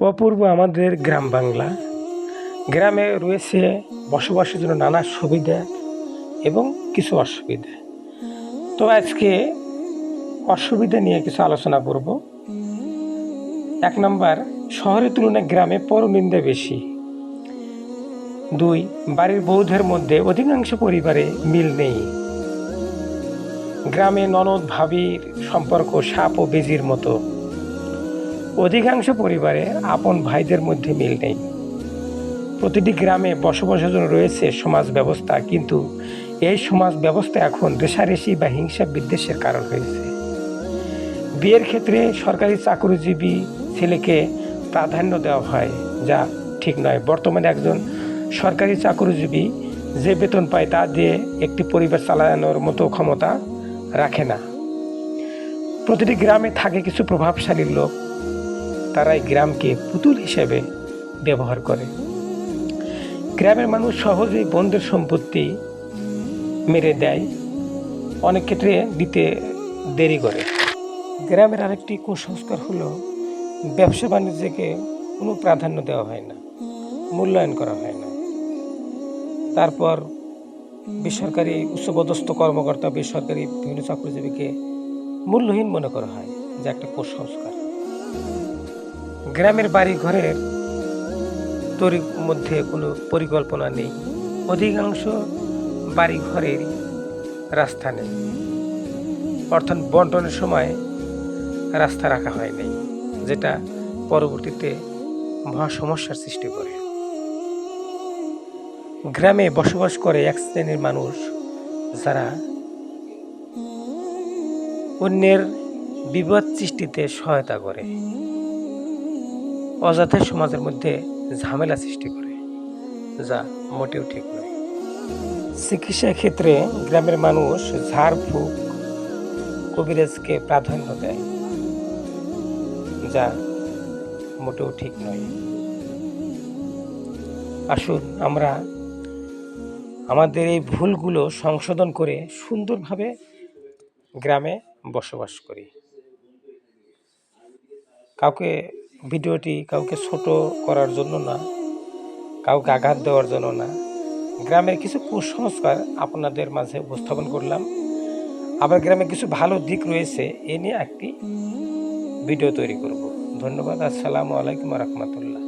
অপূর্ব আমাদের গ্রাম বাংলা। গ্রামে রয়েছে বসবাসের জন্য নানা সুবিধা এবং কিছু অসুবিধা। তো আজকে অসুবিধা নিয়ে কিছু আলোচনা করব। এক নম্বর, শহরের তুলনায় গ্রামে পরনিন্দা বেশি। দুই, বাড়ির বৌদ্ধের মধ্যে অধিকাংশ পরিবারে মিল নেই। গ্রামে ননদ ভাবির সম্পর্ক সাপ ও বেজির মতো। অধিকাংশ পরিবারে আপন ভাইদের মধ্যে মিল নেই। প্রতিটি গ্রামে বসবাসের জন্য রয়েছে সমাজ ব্যবস্থা, কিন্তু এই সমাজ ব্যবস্থা এখন রেশারেশি বা হিংসা বিদ্বেষের কারণ হয়েছে। বিয়ের ক্ষেত্রে সরকারি চাকরিজীবী ছেলেকে প্রাধান্য দেওয়া হয়, যা ঠিক নয়। বর্তমানে একজন সরকারি চাকরিজীবী যে বেতন পায় তা দিয়ে একটি পরিবার চালানোর মতো ক্ষমতা রাখে না। প্রতিটি গ্রামে থাকে কিছু প্রভাবশালী লোক তারাই গ্রামকে পুতুল হিসেবে ব্যবহার করে। গ্রামের মানুষ সহজেই বন্ধের সম্পত্তি মেরে দেয়, অনেক ক্ষেত্রে দিতে দেরি করে। গ্রামের আরেকটি কুসংস্কার হলো, ব্যবসা বাণিজ্যকে কোনো প্রাধান্য দেওয়া হয় না, মূল্যায়ন করা হয় না। তারপর বেসরকারি উচ্চপদস্থ কর্মকর্তা বেসরকারি বিভিন্ন চাকরিজীবীকে মূল্যহীন মনে করা হয়, যা একটা কুসংস্কার। গ্রামের বাড়ি ঘরের তৈরির মধ্যে কোনো পরিকল্পনা নেই। অধিকাংশ বাড়ি ঘরের রাস্তা নেই। অর্থাৎ বন্টনের সময় রাস্তা রাখা হয় নাই, যেটা পরবর্তীতে মহা সমস্যার সৃষ্টি করে। গ্রামে বসবাস করে এক শ্রেণির মানুষ যারা অন্যের বিপদ সৃষ্টিতে সহায়তা করে। অযথা সমাজের মধ্যে ঝামেলা সৃষ্টি করে, যা মোটেও ঠিক নয়। চিকিৎসা ক্ষেত্রে গ্রামের মানুষ ঝাড়ফুঁক কবিরাজকে প্রাধান্য দেয়, যা মোটেও ঠিক নয়। আসুন আমরা আমাদের এই ভুলগুলো সংশোধন করে সুন্দরভাবে গ্রামে বসবাস করি। কাউকে ভিডিওটি কাউকে ছোট করার জন্য না, কাউকে আঘাত দেওয়ার জন্য না। গ্রামের কিছু কুসংস্কার আপনাদের মাঝে উপস্থাপন করলাম। আবার গ্রামে কিছু ভালো দিক রয়েছে, এ নিয়ে একটি ভিডিও তৈরি করব। ধন্যবাদ, আসসালামু আলাইকুম রহমতুল্লাহ।